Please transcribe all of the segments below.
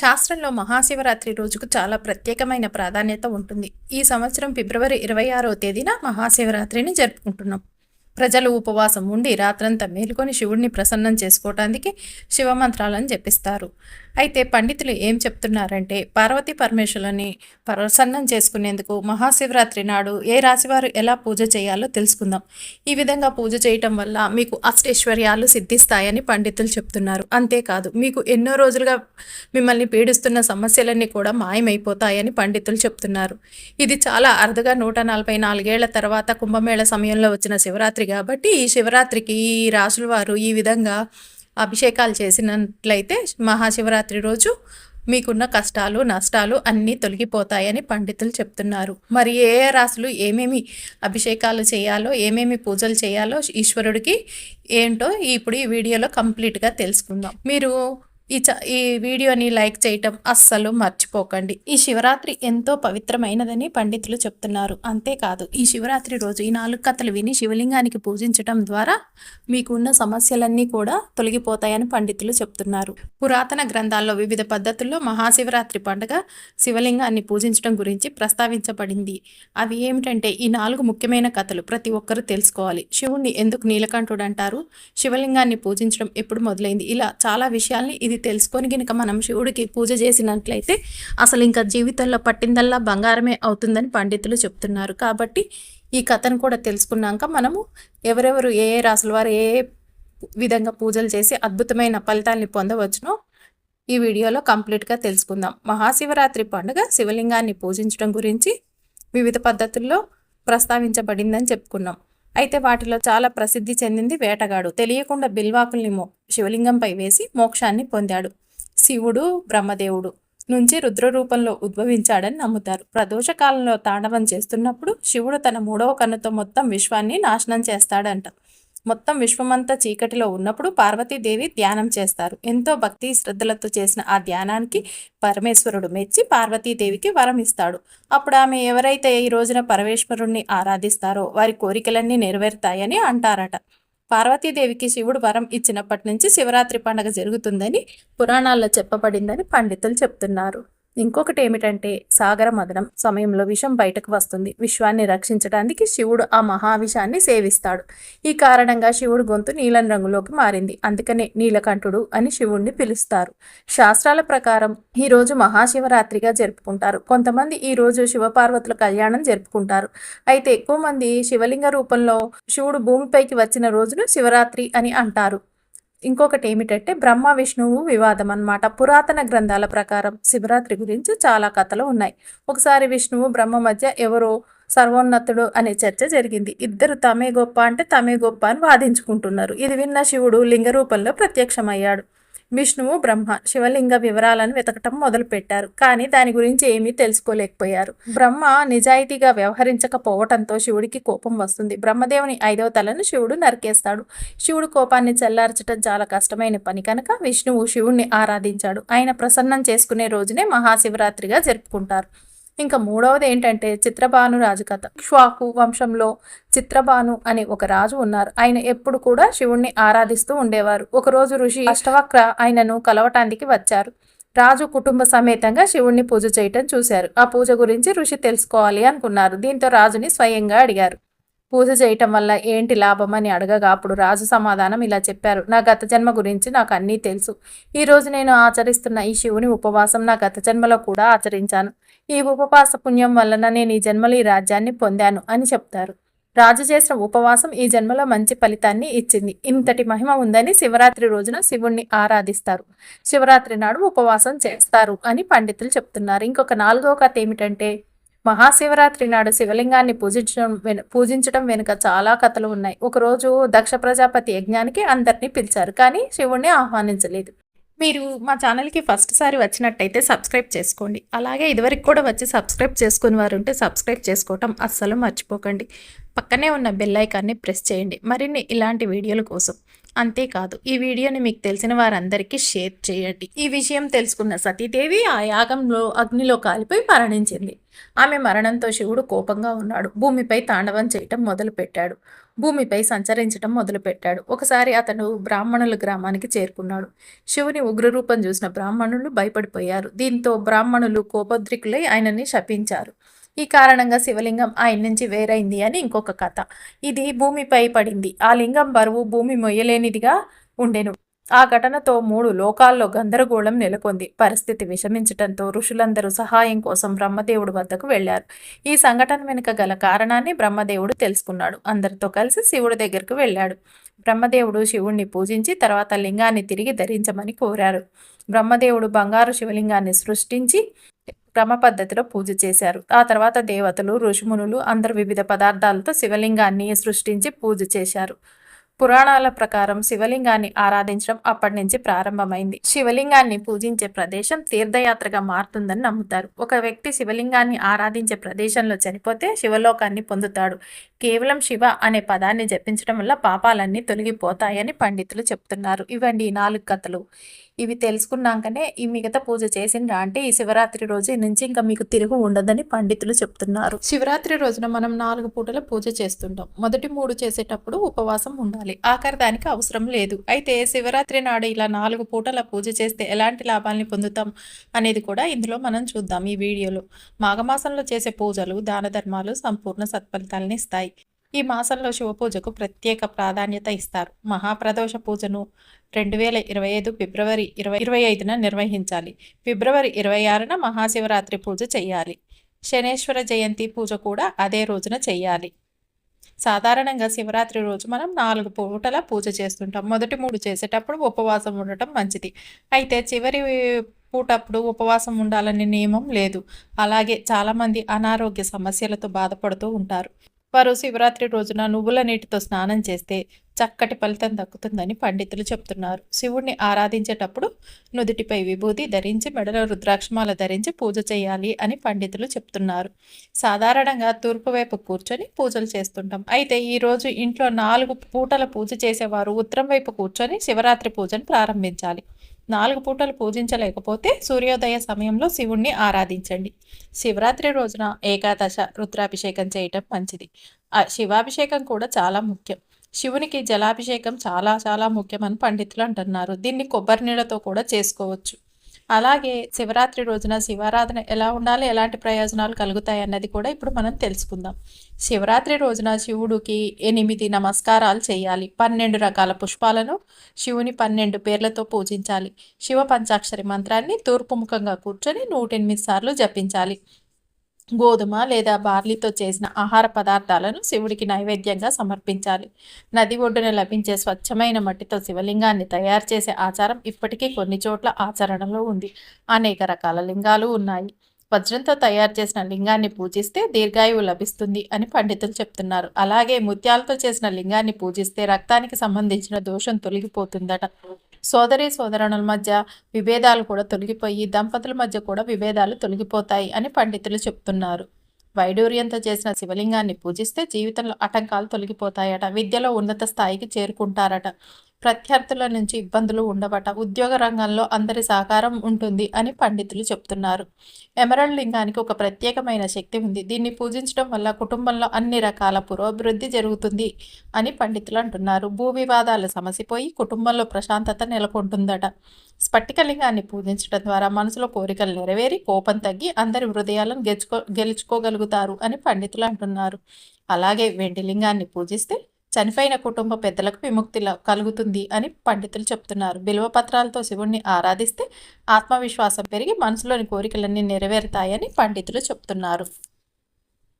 శాస్త్రంలో మహాశివరాత్రి రోజుకు చాలా ప్రత్యేకమైన ప్రాధాన్యత ఉంటుంది. ఈ సంవత్సరం ఫిబ్రవరి ఇరవై ఆరో తేదీన మహాశివరాత్రిని జరుపుకుంటున్నాం. ప్రజలు ఉపవాసం ఉండి రాత్రంతా మేలుకొని శివుడిని ప్రసన్నం చేసుకోవటానికి శివమంత్రాలను జపిస్తారు. అయితే పండితులు ఏం చెప్తున్నారంటే పార్వతీ పరమేశ్వరుని ప్రసన్నం చేసుకునేందుకు మహాశివరాత్రి నాడు ఏ రాశివారు ఎలా పూజ చేయాలో తెలుసుకుందాం. ఈ విధంగా పూజ చేయటం వల్ల మీకు అష్టైశ్వర్యాలు సిద్ధిస్తాయని పండితులు చెప్తున్నారు. అంతేకాదు మీకు ఎన్నో రోజులుగా మిమ్మల్ని పీడిస్తున్న సమస్యలన్నీ కూడా మాయమైపోతాయని పండితులు చెప్తున్నారు. ఇది చాలా అరుదుగా నూట నలభై నాలుగేళ్ళ తర్వాత కుంభమేళ సమయంలో వచ్చిన శివరాత్రి కాబట్టి ఈ శివరాత్రికి ఈ రాసుల వారు ఈ విధంగా అభిషేకాలు చేసినట్లయితే మహాశివరాత్రి రోజు మీకున్న కష్టాలు నష్టాలు అన్నీ తొలగిపోతాయని పండితులు చెప్తున్నారు. మరి ఏ ఏ రాసులు ఏమేమి అభిషేకాలు చేయాలో ఏమేమి పూజలు చేయాలో ఈశ్వరుడికి ఏంటో ఇప్పుడు ఈ వీడియోలో కంప్లీట్గా తెలుసుకుందాం. మీరు ఈ చ ఈ వీడియోని లైక్ చేయటం అస్సలు మర్చిపోకండి. ఈ శివరాత్రి ఎంతో పవిత్రమైనదని పండితులు చెప్తున్నారు. అంతేకాదు ఈ శివరాత్రి రోజు ఈ నాలుగు కథలు విని శివలింగానికి పూజించటం ద్వారా మీకు ఉన్న సమస్యలన్నీ కూడా తొలగిపోతాయని పండితులు చెప్తున్నారు. పురాతన గ్రంథాల్లో వివిధ పద్ధతుల్లో మహాశివరాత్రి పండుగ శివలింగాన్ని పూజించడం గురించి ప్రస్తావించబడింది. అవి ఏమిటంటే ఈ నాలుగు ముఖ్యమైన కథలు ప్రతి ఒక్కరూ తెలుసుకోవాలి. శివుణ్ణి ఎందుకు నీలకంఠుడు అంటారు శివలింగాన్ని పూజించడం ఎప్పుడు మొదలైంది? ఇలా చాలా విషయాల్ని ఇది తెలుసుకొని కనుక మనం శివుడికి పూజ చేసినట్లయితే అసలు ఇంకా జీవితంలో పట్టిందల్లా బంగారమే అవుతుందని పండితులు చెప్తున్నారు. కాబట్టి ఈ కథను కూడా తెలుసుకున్నాక మనము ఎవరెవరు ఏ ఏ రాసుల వారు ఏ ఏ విధంగా పూజలు చేసి అద్భుతమైన ఫలితాల్ని పొందవచ్చునో ఈ వీడియోలో కంప్లీట్గా తెలుసుకుందాం. మహాశివరాత్రి పండుగ శివలింగాన్ని పూజించడం గురించి వివిధ పద్ధతుల్లో ప్రస్తావించబడిందని చెప్పుకున్నాం. అయితే వాటిలో చాలా ప్రసిద్ధి చెందింది వేటగాడు. తెలియకుండా బిల్వాకుల్ని మో శివలింగంపై వేసి మోక్షాన్ని పొందాడు. శివుడు బ్రహ్మదేవుడు నుంచి రుద్ర రూపంలో ఉద్భవించాడని నమ్ముతారు. ప్రదోష కాలంలో తాండవం చేస్తున్నప్పుడు శివుడు తన మూడవ కన్నుతో మొత్తం విశ్వాన్ని నాశనం చేస్తాడంట. మొత్తం విశ్వమంతా చీకటిలో ఉన్నప్పుడు పార్వతీదేవి ధ్యానం చేస్తారు. ఎంతో భక్తి శ్రద్ధలతో చేసిన ఆ ధ్యానానికి పరమేశ్వరుడు మెచ్చి పార్వతీదేవికి వరం ఇస్తాడు. అప్పుడు ఆమె ఎవరైతే ఈ రోజున పరమేశ్వరుణ్ణి ఆరాధిస్తారో వారి కోరికలన్నీ నెరవేరుతాయని అంటారట. పార్వతీదేవికి శివుడు వరం ఇచ్చినప్పటి నుంచి శివరాత్రి పండుగ జరుగుతుందని పురాణాల్లో చెప్పబడిందని పండితులు చెప్తున్నారు. ఇంకొకటి ఏమిటంటే సాగర మదనం సమయంలో విషం బయటకు వస్తుంది. విశ్వాన్ని రక్షించడానికి శివుడు ఆ మహావిషాన్ని సేవిస్తాడు. ఈ కారణంగా శివుడు గొంతు నీలం రంగులోకి మారింది. అందుకనే నీలకంఠుడు అని శివుణ్ణి పిలుస్తారు. శాస్త్రాల ప్రకారం ఈ రోజు మహాశివరాత్రిగా జరుపుకుంటారు. కొంతమంది ఈ రోజు శివపార్వతుల కళ్యాణం జరుపుకుంటారు. అయితే ఎక్కువ మంది శివలింగ రూపంలో శివుడు భూమిపైకి వచ్చిన రోజును శివరాత్రి అని అంటారు. ఇంకొకటి ఏమిటంటే బ్రహ్మ విష్ణువు వివాదం అన్నమాట. పురాతన గ్రంథాల ప్రకారం శివరాత్రి గురించి చాలా కథలు ఉన్నాయి. ఒకసారి విష్ణువు బ్రహ్మ మధ్య ఎవరో సర్వోన్నతుడు అనే చర్చ జరిగింది. ఇద్దరు తమే గొప్ప అంటే తమే గొప్ప అని వాదించుకుంటున్నారు. ఇది విన్న శివుడు లింగ రూపంలో ప్రత్యక్షమయ్యాడు. విష్ణువు బ్రహ్మ శివలింగ వివరాలను వెతకటం మొదలుపెట్టారు. కానీ దాని గురించి ఏమీ తెలుసుకోలేకపోయారు. బ్రహ్మ నిజాయితీగా వ్యవహరించకపోవటంతో శివుడికి కోపం వస్తుంది. బ్రహ్మదేవుని ఐదవ తలను శివుడు నరికేస్తాడు. శివుడు కోపాన్ని చల్లార్చడం చాలా కష్టమైన పని కనుక విష్ణువు శివుణ్ణి ఆరాధించాడు. ఆయన ప్రసన్నం చేసుకునే రోజునే మహాశివరాత్రిగా జరుపుకుంటారు. ఇంకా మూడవది ఏంటంటే చిత్రభాను రాజు కథ క్ష్వాకు వంశంలో చిత్రభాను అనే ఒక రాజు ఉన్నారు. ఆయన ఎప్పుడు కూడా శివుణ్ణి ఆరాధిస్తూ ఉండేవారు. ఒకరోజు ఋషి అష్టవక్ర ఆయనను కలవటానికి వచ్చారు. రాజు కుటుంబ సమేతంగా శివుణ్ణి పూజ చేయటం చూశారు. ఆ పూజ గురించి ఋషి తెలుసుకోవాలి అనుకున్నారు. దీంతో రాజుని స్వయంగా అడిగారు. పూజ చేయటం వల్ల ఏంటి లాభం అని అడగగా అప్పుడు రాజు సమాధానం ఇలా చెప్పారు. నా గత జన్మ గురించి నాకు అన్నీ తెలుసు. ఈరోజు నేను ఆచరిస్తున్న ఈ శివుని ఉపవాసం నా గత జన్మలో కూడా ఆచరించాను. ఈ ఉపవాస పుణ్యం వలన నేను ఈ జన్మలో ఈ రాజ్యాన్ని పొందాను అని చెప్తారు. రాజు చేసిన ఉపవాసం ఈ జన్మలో మంచి ఫలితాన్ని ఇచ్చింది. ఇంతటి మహిమ ఉందని శివరాత్రి రోజున శివుణ్ణి ఆరాధిస్తారు. శివరాత్రి నాడు ఉపవాసం చేస్తారు అని పండితులు చెప్తున్నారు. ఇంకొక నాలుగో కథ ఏమిటంటే మహాశివరాత్రి నాడు శివలింగాన్ని పూజించడం వెను పూజించడం వెనుక చాలా కథలు ఉన్నాయి. ఒకరోజు దక్ష ప్రజాపతి యజ్ఞానికి అందరినీ పిలిచారు. కానీ శివుణ్ణి ఆహ్వానించలేదు. మీరు మా ఛానల్కి ఫస్ట్ సారి వచ్చినట్టయితే సబ్స్క్రైబ్ చేసుకోండి. అలాగే ఇదివరకు కూడా వచ్చి సబ్స్క్రైబ్ చేసుకుని వారు ఉంటే సబ్స్క్రైబ్ చేసుకోవటం అస్సలు మర్చిపోకండి. పక్కనే ఉన్న బెల్ ఐకాన్ని ప్రెస్ చేయండి. మరిన్ని ఇలాంటి వీడియోల కోసం. అంతేకాదు ఈ వీడియోని మీకు తెలిసిన వారందరికీ షేర్ చేయండి. ఈ విషయం తెలుసుకున్న సతీదేవి ఆ యాగంలో అగ్నిలో కాలిపోయి మరణించింది. ఆమె మరణంతో శివుడు కోపంగా ఉన్నాడు. భూమిపై తాండవం చేయటం మొదలుపెట్టాడు. భూమిపై సంచరించడం మొదలుపెట్టాడు. ఒకసారి అతను బ్రాహ్మణుల గ్రామానికి చేరుకున్నాడు. శివుని ఉగ్రరూపం చూసిన బ్రాహ్మణులు భయపడిపోయారు. దీంతో బ్రాహ్మణులు కోపద్రికులై ఆయనని శపించారు. ఈ కారణంగా శివలింగం ఆయన నుంచి వేరైంది అని ఇంకొక కథ. ఇది భూమిపై పడింది. ఆ లింగం బరువు భూమి మొయ్యలేనిదిగా ఉండెను. ఆ ఘటనతో మూడు లోకాల్లో గందరగోళం నెలకొంది. పరిస్థితి విషమించటంతో ఋషులందరూ సహాయం కోసం బ్రహ్మదేవుడు వద్దకు వెళ్ళారు ఈ సంఘటన వెనుక గల కారణాన్ని బ్రహ్మదేవుడు తెలుసుకున్నాడు. అందరితో కలిసి శివుడి దగ్గరకు వెళ్ళాడు. బ్రహ్మదేవుడు శివుణ్ణి పూజించి తర్వాత లింగాన్ని తిరిగి ధరించమని కోరారు. బ్రహ్మదేవుడు బంగారు శివలింగాన్ని సృష్టించి క్రమ పద్ధతిలో పూజ చేశారు. ఆ తర్వాత దేవతలు ఋషిమునులు అందరు వివిధ పదార్థాలతో శివలింగాన్ని సృష్టించి పూజ చేశారు. పురాణాల ప్రకారం శివలింగాన్ని ఆరాధించడం అప్పటి నుంచి ప్రారంభమైంది. శివలింగాన్ని పూజించే ప్రదేశం తీర్థయాత్రగా మారుతుందని నమ్ముతారు. ఒక వ్యక్తి శివలింగాన్ని ఆరాధించే ప్రదేశంలో చనిపోతే శివలోకాన్ని పొందుతాడు. కేవలం శివ అనే పదాన్ని జపించడం వల్ల పాపాలన్నీ తొలగిపోతాయని పండితులు చెప్తున్నారు. ఇవండి ఈ నాలుగు కథలు. ఇవి తెలుసుకున్నాకనే ఈ మిగతా పూజ చేసిండ్రా అంటే ఈ శివరాత్రి రోజు నుంచి ఇంకా మీకు తిరుగు ఉండదని పండితులు చెప్తున్నారు. శివరాత్రి రోజున మనం నాలుగు పూటల పూజ చేస్తుంటాం. మొదటి మూడు చేసేటప్పుడు ఉపవాసం ఉండాలి. ఆఖరి దానికి అవసరం లేదు. అయితే శివరాత్రి నాడు ఇలా నాలుగు పూటల పూజ చేస్తే ఎలాంటి లాభాల్ని పొందుతాం అనేది కూడా ఇందులో మనం చూద్దాం ఈ వీడియోలో. మాఘమాసంలో చేసే పూజలు దాన ధర్మాలు సంపూర్ణ సత్ఫలితాలని ఇస్తాయి. ఈ మాసంలో శివపూజకు ప్రత్యేక ప్రాధాన్యత ఇస్తారు. మహాప్రదోష పూజను రెండు వేల ఇరవై ఐదు ఫిబ్రవరి ఇరవై ఇరవై ఐదున నిర్వహించాలి. ఫిబ్రవరి ఇరవై ఆరున మహాశివరాత్రి పూజ చేయాలి. శనేశ్వర జయంతి పూజ కూడా అదే రోజున చేయాలి. సాధారణంగా శివరాత్రి రోజు మనం నాలుగు పూటల పూజ చేస్తుంటాం. మొదటి మూడు చేసేటప్పుడు ఉపవాసం ఉండటం మంచిది. అయితే చివరి పూటప్పుడు ఉపవాసం ఉండాలనే నియమం లేదు. అలాగే చాలామంది అనారోగ్య సమస్యలతో బాధపడుతూ ఉంటారు. వారు శివరాత్రి రోజున నువ్వుల నీటితో స్నానం చేస్తే చక్కటి ఫలితం దక్కుతుందని పండితులు చెప్తున్నారు. శివుణ్ణి ఆరాధించేటప్పుడు నుదుటిపై విభూతి ధరించి మెడలో రుద్రాక్షమాల ధరించి పూజ చేయాలి అని పండితులు చెప్తున్నారు. సాధారణంగా తూర్పు వైపు కూర్చొని పూజలు చేస్తుంటాం. అయితే ఈరోజు ఇంట్లో నాలుగు పూటల పూజ చేసేవారు ఉత్తరం వైపు కూర్చొని శివరాత్రి పూజను ప్రారంభించాలి. నాలుగు పూటలు పూజించలేకపోతే సూర్యోదయ సమయంలో శివుణ్ణి ఆరాధించండి. శివరాత్రి రోజున ఏకాదశ రుద్రాభిషేకం చేయటం మంచిది. శివాభిషేకం కూడా చాలా ముఖ్యం. శివునికి జలాభిషేకం చాలా చాలా ముఖ్యమని పండితులు అంటున్నారు. దీన్ని కొబ్బరి నీళ్ళతో కూడా చేసుకోవచ్చు. అలాగే శివరాత్రి రోజున శివారాధన ఎలా ఉండాలి ఎలాంటి ప్రయోజనాలు కలుగుతాయి అన్నది కూడా ఇప్పుడు మనం తెలుసుకుందాం. శివరాత్రి రోజున శివుడికి ఎనిమిది నమస్కారాలు చేయాలి. పన్నెండు రకాల పుష్పాలను శివుని పన్నెండు పేర్లతో పూజించాలి. శివ పంచాక్షరి మంత్రాన్ని తూర్పుముఖంగా కూర్చొని నూటెనిమిది సార్లు జపించాలి. గోధుమ లేదా బార్లీతో చేసిన ఆహార పదార్థాలను శివుడికి నైవేద్యంగా సమర్పించాలి. నది ఒడ్డున లభించే స్వచ్ఛమైన మట్టితో శివలింగాన్ని తయారు చేసే ఆచారం ఇప్పటికీ కొన్ని చోట్ల ఆచరణలో ఉంది. అనేక రకాల లింగాలు ఉన్నాయి. వజ్రంతో తయారు చేసిన లింగాన్ని పూజిస్తే దీర్ఘాయువు లభిస్తుంది అని పండితులు చెప్తున్నారు. అలాగే ముత్యాలతో చేసిన లింగాన్ని పూజిస్తే రక్తానికి సంబంధించిన దోషం తొలగిపోతుందట. సోదరి సోదరుల మధ్య విభేదాలు కూడా తొలగిపోయి దంపతుల మధ్య కూడా విభేదాలు తొలగిపోతాయి అని పండితులు చెప్తున్నారు. వైడూర్యంతో చేసిన శివలింగాన్ని పూజిస్తే జీవితంలో ఆటంకాలు తొలగిపోతాయట. విద్యలో ఉన్నత స్థాయికి చేరుకుంటారట. ప్రత్యర్థుల నుంచి ఇబ్బందులు ఉండవట. ఉద్యోగ రంగంలో అందరి సహకారం ఉంటుంది అని పండితులు చెప్తున్నారు. ఎమరల్డ్ లింగానికి ఒక ప్రత్యేకమైన శక్తి ఉంది. దీన్ని పూజించడం వల్ల కుటుంబంలో అన్ని రకాల పురోభివృద్ధి జరుగుతుంది అని పండితులు అంటున్నారు. భూ వివాదాలు సమసిపోయి కుటుంబంలో ప్రశాంతత నెలకొంటుందట. స్ఫటికలింగాన్ని పూజించడం ద్వారా మనసులో కోరికలు నెరవేరి కోపం తగ్గి అందరి హృదయాలను గెలుచుకో గెలుచుకోగలుగుతారు అని పండితులు అంటున్నారు. అలాగే వెండి లింగాన్ని పూజిస్తే చనిపోయిన కుటుంబ పెద్దలకు విముక్తి కలుగుతుంది అని పండితులు చెప్తున్నారు. బిల్వ పత్రాలతో శివుణ్ణి ఆరాధిస్తే ఆత్మవిశ్వాసం పెరిగి మనసులోని కోరికలన్నీ నెరవేరుతాయని పండితులు చెప్తున్నారు.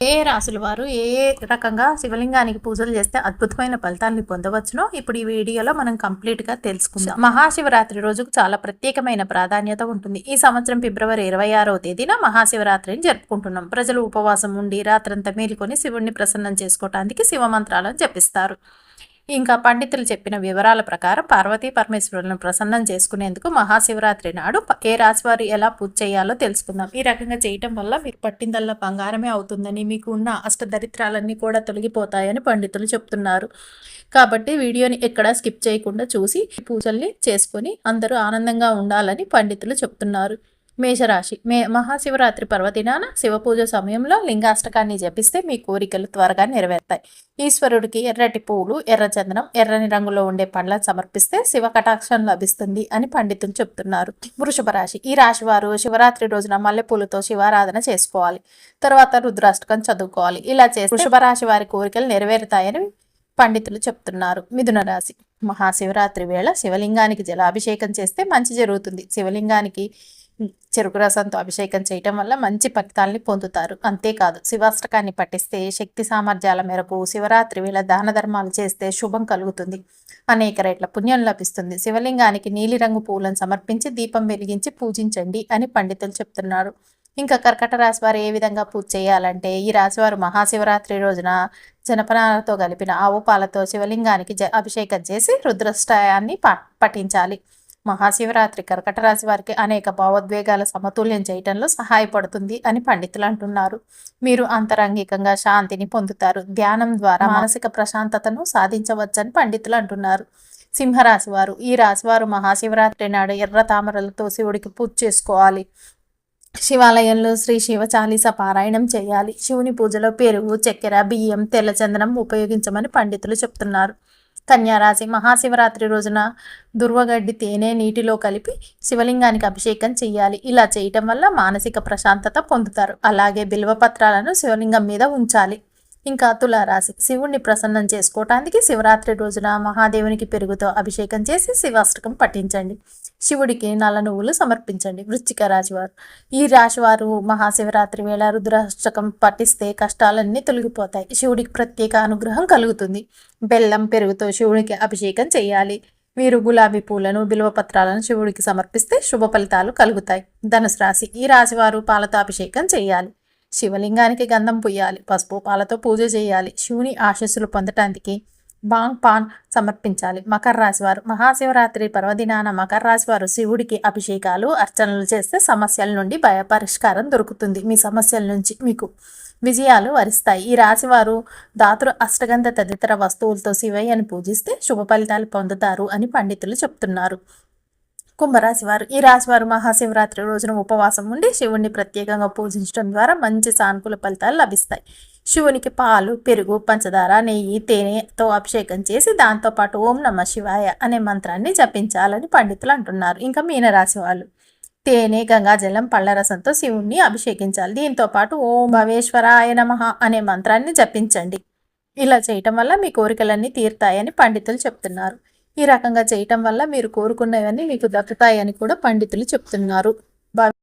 ఏ రాసుల వారు ఏ రకంగా శివలింగానికి పూజలు చేస్తే అద్భుతమైన ఫలితాన్ని పొందవచ్చునో ఇప్పుడు ఈ వీడియోలో మనం కంప్లీట్గా తెలుసుకుందాం. మహాశివరాత్రి రోజుకు చాలా ప్రత్యేకమైన ప్రాధాన్యత ఉంటుంది. ఈ సంవత్సరం ఫిబ్రవరి ఇరవై ఆరవ తేదీన మహాశివరాత్రిని జరుపుకుంటున్నాం. ప్రజలు ఉపవాసం ఉండి రాత్రంతా మేలుకొని శివుణ్ణి ప్రసన్నం చేసుకోవటానికి శివ మంత్రాలను జపిస్తారు. ఇంకా పండితులు చెప్పిన వివరాల ప్రకారం పార్వతీ పరమేశ్వరులను ప్రసన్నం చేసుకునేందుకు మహాశివరాత్రి నాడు ఏ రాశివారు ఎలా పూజ చేయాలో తెలుసుకుందాం. ఈ రకంగా చేయటం వల్ల మీరు పట్టిందల్లా బంగారమే అవుతుందని మీకు ఉన్న అష్టదరిద్రాలన్నీ కూడా తొలగిపోతాయని పండితులు చెప్తున్నారు. కాబట్టి వీడియోని ఎక్కడ స్కిప్ చేయకుండా చూసి పూజల్ని చేసుకొని అందరూ ఆనందంగా ఉండాలని పండితులు చెప్తున్నారు. మేషరాశి. మే మహాశివరాత్రి పర్వదినాన శివపూజ సమయంలో లింగాష్టకాన్ని జపిస్తే మీ కోరికలు త్వరగా నెరవేరుతాయి. ఈశ్వరుడికి ఎర్రటి పువ్వులు ఎర్రచందనం ఎర్రని రంగులో ఉండే పండ్లను సమర్పిస్తే శివ కటాక్షం లభిస్తుంది అని పండితులు చెప్తున్నారు. వృషభ రాశి. ఈ రాశి వారు శివరాత్రి రోజున మల్లెపూలతో శివారాధన చేసుకోవాలి. తర్వాత రుద్రాష్టకం చదువుకోవాలి. ఇలా చేసి వృషభ రాశి వారి కోరికలు నెరవేరుతాయని పండితులు చెప్తున్నారు. మిథున రాశి. మహాశివరాత్రి వేళ శివలింగానికి జలాభిషేకం చేస్తే మంచి జరుగుతుంది. శివలింగానికి చెరుకు రసంతో అభిషేకం చేయటం వల్ల మంచి ఫలితాల్ని పొందుతారు. అంతేకాదు శివాష్టకాన్ని పఠిస్తే శక్తి సామర్థ్యాల మేరకు శివరాత్రి వేళ దాన ధర్మాలు చేస్తే శుభం కలుగుతుంది. అనేక రేట్ల పుణ్యం లభిస్తుంది. శివలింగానికి నీలిరంగు పూలను సమర్పించి దీపం వెలిగించి పూజించండి అని పండితులు చెప్తున్నారు. ఇంకా కర్కట రాశి వారు ఏ విధంగా పూజ చేయాలంటే ఈ రాశివారు మహాశివరాత్రి రోజున జనపనాలతో కలిపిన ఆవు పాలతో శివలింగానికి జ అభిషేకం చేసి రుద్రష్టాయాన్ని పఠించాలి. మహాశివరాత్రి కర్కట రాశి వారికి అనేక భావోద్వేగాల సమతుల్యం చేయటంలో సహాయపడుతుంది అని పండితులు అంటున్నారు. మీరు అంతరంగికంగా శాంతిని పొందుతారు. ధ్యానం ద్వారా మానసిక ప్రశాంతతను సాధించవచ్చని పండితులు అంటున్నారు. సింహరాశి వారు ఈ రాశివారు మహాశివరాత్రి నాడు ఎర్ర తామరలతో శివుడికి పూజ చేసుకోవాలి. శివాలయంలో శ్రీ శివ చాలీస పారాయణం చేయాలి. శివుని పూజలో పెరుగు చక్కెర బియ్యం తెల్లచందనం ఉపయోగించమని పండితులు చెప్తున్నారు. కన్యారాశి మహాశివరాత్రి రోజున దుర్వగడ్డి తేనె నీటిలో కలిపి శివలింగానికి అభిషేకం చేయాలి ఇలా చేయటం వల్ల మానసిక ప్రశాంతత పొందుతారు. అలాగే బిల్వపత్రాలను శివలింగం మీద ఉంచాలి. ఇంకా తులారాశి శివుణ్ణి ప్రసన్నం చేసుకోవటానికి శివరాత్రి రోజున మహాదేవునికి పెరుగుతో అభిషేకం చేసి శివాష్టకం పఠించండి. శివుడికి నల్ల నువ్వులు సమర్పించండి. వృశ్చిక రాశివారు ఈ రాశివారు మహాశివరాత్రి వేళ రుద్రాష్టకం పఠిస్తే కష్టాలన్నీ తొలగిపోతాయి. శివుడికి ప్రత్యేక అనుగ్రహం కలుగుతుంది. బెల్లం పెరుగుతో శివుడికి అభిషేకం చేయాలి. వీరు గులాబీ పూలను బిల్వపత్రాలను శివుడికి సమర్పిస్తే శుభ ఫలితాలు కలుగుతాయి. ధనుసు రాశి ఈ రాశివారు పాలతో అభిషేకం చేయాలి. శివలింగానికి గంధం పుయ్యాలి పసుపు పాలతో పూజ చేయాలి శివుని ఆశస్సులు పొందటానికి బాంగ్ పాన్ సమర్పించాలి. మకర రాశివారు మహాశివరాత్రి పర్వదినాన మకర రాశివారు శివుడికి అభిషేకాలు అర్చనలు చేస్తే సమస్యల నుండి భయ పరిష్కారం దొరుకుతుంది. మీ సమస్యల నుంచి మీకు విజయాలు వరిస్తాయి. ఈ రాశివారు దాతృ అష్టగంధ తదితర వస్తువులతో శివయ్యని పూజిస్తే శుభ ఫలితాలు పొందుతారు అని పండితులు చెప్తున్నారు. కుంభరాశి వారు ఈ రాశి వారు మహాశివరాత్రి రోజున ఉపవాసం ఉండి శివుణ్ణి ప్రత్యేకంగా పూజించడం ద్వారా మంచి సానుకూల ఫలితాలు లభిస్తాయి. శివునికి పాలు పెరుగు పంచదార నెయ్యి తేనెతో అభిషేకం చేసి దాంతోపాటు ఓం నమ శివాయ అనే మంత్రాన్ని జపించాలని పండితులు అంటున్నారు. ఇంకా మీనరాశి వాళ్ళు. తేనె గంగాజలం పళ్ళరసంతో శివుణ్ణి అభిషేకించాలి. దీంతో పాటు ఓం భవేశ్వరాయ నమ అనే మంత్రాన్ని జపించండి. ఇలా చేయటం వల్ల మీ కోరికలన్నీ తీరుతాయని పండితులు చెప్తున్నారు. ఈ రకంగా చేయటం వల్ల మీరు కోరుకున్నవన్నీ మీకు దక్కుతాయని కూడా పండితులు చెప్తున్నారు.